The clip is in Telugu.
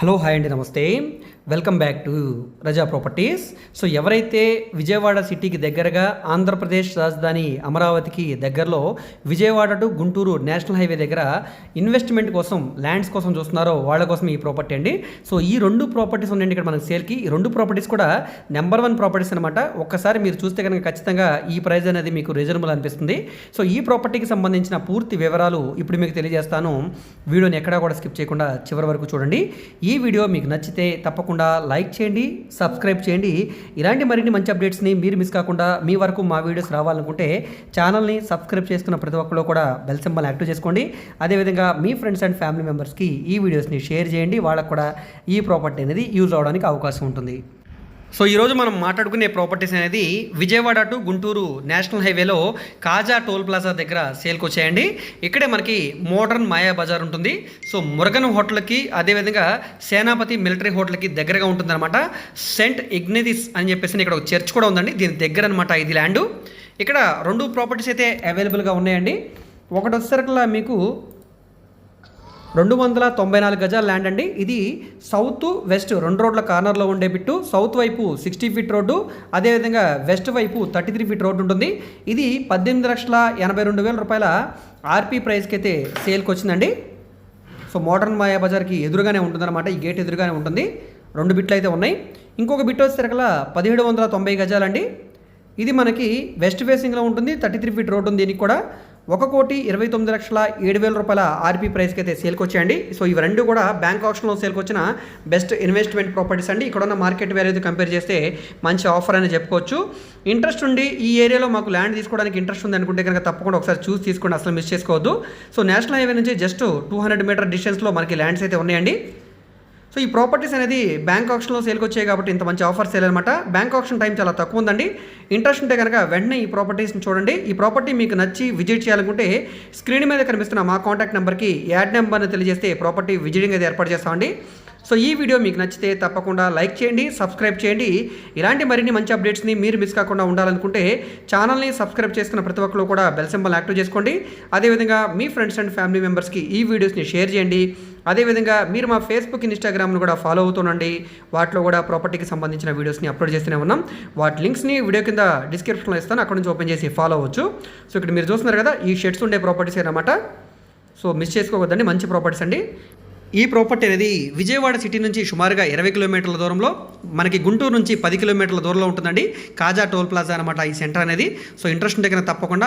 హలో హాయ్ అండి నమస్తే. Welcome back to Raza properties. So ఎవరైతే విజయవాడ సిటీకి దగ్గరగా ఆంధ్రప్రదేశ్ రాజధాని అమరావతికి దగ్గరలో Vijayawada to Guntur national highway దగ్గర ఇన్వెస్ట్మెంట్ కోసం ల్యాండ్స్ కోసం చూస్తున్నారో వాళ్ళ కోసం ఈ ప్రాపర్టీ అండి. సో ఈ రెండు ప్రాపర్టీస్ ఉన్నాయండి ఇక్కడ మనకి సేల్కి. ఈ రెండు ప్రాపర్టీస్ కూడా నెంబర్ వన్ ప్రాపర్టీస్ అనమాట ఒక్కసారి మీరు చూస్తే కనుక ఖచ్చితంగా ఈ ప్రైజ్ అనేది మీకు రీజనబుల్ అనిపిస్తుంది. సో ఈ ప్రాపర్టీకి సంబంధించిన పూర్తి వివరాలు ఇప్పుడు మీకు తెలియజేస్తాను. వీడియోని ఎక్కడా కూడా స్కిప్ చేయకుండా చివరి వరకు చూడండి. ఈ వీడియో మీకు నచ్చితే తప్పకుండా లైక్ చేయండి సబ్స్క్రైబ్ చేయండి. ఇలాంటి మరిన్ని మంచి అప్డేట్స్ని మీరు మిస్ కాకుండా మీ వరకు మా వీడియోస్ రావాలనుకుంటే ఛానల్ని సబ్స్క్రైబ్ చేసుకున్న ప్రతి ఒక్కరు కూడా బెల్ సింబల్ యాక్టివ్ చేసుకోండి. అదేవిధంగా మీ ఫ్రెండ్స్ అండ్ ఫ్యామిలీ మెంబర్స్కి ఈ వీడియోస్ని షేర్ చేయండి. వాళ్ళకు కూడా ఈ ప్రాపర్టీ అనేది యూజ్ అవడానికి అవకాశం ఉంటుంది. సో ఈరోజు మనం మాట్లాడుకునే ప్రాపర్టీస్ అనేది విజయవాడ టు గుంటూరు నేషనల్ హైవేలో కాజా టోల్ ప్లాజా దగ్గర సేల్కి వచ్చాయండి. ఇక్కడే మనకి మోడర్న్ మాయా బజార్ ఉంటుంది. సో మురగన్ హోటల్కి అదేవిధంగా సేనాపతి మిలిటరీ హోటల్కి దగ్గరగా ఉంటుందన్నమాట. సెంట్ ఇగ్నిదిస్ అని చెప్పేసి ఇక్కడ ఒక చర్చ్ కూడా ఉందండి. దీని దగ్గర అనమాట ఇది ల్యాండ్. ఇక్కడ రెండు ప్రాపర్టీస్ అయితే అవైలబుల్గా ఉన్నాయండి. ఒకటి వచ్చేసరికల్లా మీకు రెండు వందల తొంభై నాలుగు గజాల ల్యాండ్ అండి. ఇది సౌత్ వెస్ట్ రెండు రోడ్ల కార్నర్లో ఉండే బిట్టు. సౌత్ వైపు సిక్స్టీ ఫీట్ రోడ్డు. అదేవిధంగా వెస్ట్ వైపు థర్టీ త్రీ ఫీట్ రోడ్డు ఉంటుంది. ఇది పద్దెనిమిది లక్షల ఎనభై రెండు వేల రూపాయల ఆర్పీ ప్రైస్కి అయితే సేల్కి వచ్చిందండి. సో మోడర్న్ మాయా బజార్కి ఎదురుగానే ఉంటుందన్నమాట. ఈ గేట్ ఎదురుగానే ఉంటుంది. రెండు బిట్లు అయితే ఉన్నాయి. ఇంకొక బిట్ వచ్చేసరికల పదిహేడు వందల తొంభై గజాలండి. ఇది మనకి వెస్ట్ ఫేసింగ్లో ఉంటుంది. థర్టీ త్రీ ఫీట్ రోడ్ ఉంది దీనికి కూడా. ఒక కోటి ఇరవై తొమ్మిది లక్షల ఏడు వేల రూపాయల ఆర్పీ ప్రైస్కి అయితే సేల్కి వచ్చాయండి సో ఇవి రెండు కూడా బ్యాంక్ ఆప్షన్లో సేల్కి వచ్చిన బెస్ట్ ఇన్వెస్ట్మెంట్ ప్రాపర్టీస్ అండి. ఇక్కడ ఉన్న మార్కెట్ వాల్యూతో కంపేర్ చేస్తే మంచి ఆఫర్ అని చెప్పుకోవచ్చు. ఇంట్రెస్ట్ ఉండి ఈ ఏరియాలో మాకు ల్యాండ్ తీసుకోవడానికి ఇంట్రెస్ట్ ఉంది అనుకుంటే కనుక తప్పకుండా ఒకసారి చూసి తీసుకోండి. అసలు మిస్ చేసుకోవద్దు. సో నేషనల్ హైవే నుంచి జస్ట్ టూ హండ్రెడ్ మీటర్ డిస్టెన్స్లో మనకి ల్యాండ్స్ అయితే ఉన్నాయండి. సో ఈ ప్రాపర్టీస్ అనేది బ్యాంక్ ఆప్షన్లో సేల్కి వచ్చాయి కాబట్టి ఇంత మంచి ఆఫర్ సేల్ అనమాట బ్యాంక్ ఆప్షన్ టైం చాలా తక్కువ ఉందండి. ఇంట్రెస్ట్ ఉంటే కనుక వెంటనే ఈ ప్రాపర్టీస్ని చూడండి. ఈ ప్రాపర్టీ మీకు నచ్చి విజిట్ చేయాలనుకుంటే స్క్రీన్ మీద కనిపిస్తున్న మా కాంటాక్ట్ నెంబర్కి యాడ్ నెంబర్ని తెలియజేస్తే ప్రాపర్టీ విజిటింగ్ అయితే ఏర్పాటు చేస్తామండి. సో ఈ వీడియో మీకు నచ్చితే తప్పకుండా లైక్ చేయండి సబ్స్క్రైబ్ చేయండి. ఇలాంటి మరిన్ని మంచి అప్డేట్స్ని మీరు మిస్ కాకుండా ఉండాలనుకుంటే ఛానల్ని సబ్స్క్రైబ్ చేసుకున్న ప్రతి ఒక్కరు కూడా బెల్ సింబల్ యాక్టివ్ చేసుకోండి. అదేవిధంగా మీ ఫ్రెండ్స్ అండ్ ఫ్యామిలీ మెంబర్స్కి ఈ వీడియోస్ని షేర్ చేయండి. అదేవిధంగా మీరు మా ఫేస్బుక్ ఇన్స్టాగ్రామ్ను కూడా ఫాలో అవుతుండండి వాటిలో కూడా ప్రాపర్టీకి సంబంధించిన వీడియోస్ని అప్లోడ్ చేస్తూనే ఉన్నాం. వాటి లింక్స్ని వీడియో కింద డిస్క్రిప్షన్లో ఇస్తాను. అక్కడ నుంచి ఓపెన్ చేసి ఫాలో అవ్వచ్చు. సో ఇక్కడ మీరు చూస్తున్నారు కదా ఈ షెడ్స్ ఉండే ప్రాపర్టీస్ అనమాట సో మిస్ చేసుకోవద్దండి. మంచి ప్రాపర్టీస్ అండి. ఈ ప్రాపర్టీ అనేది విజయవాడ సిటీ నుంచి సుమారుగా ఇరవై కిలోమీటర్ల దూరంలో మనకి గుంటూరు నుంచి పది కిలోమీటర్ల దూరంలో ఉంటుందండి. కాజా టోల్ ప్లాజా అనమాట ఈ సెంటర్ అనేది. సో ఇంట్రెస్ట్ ఉంటే కనుక తప్పకుండా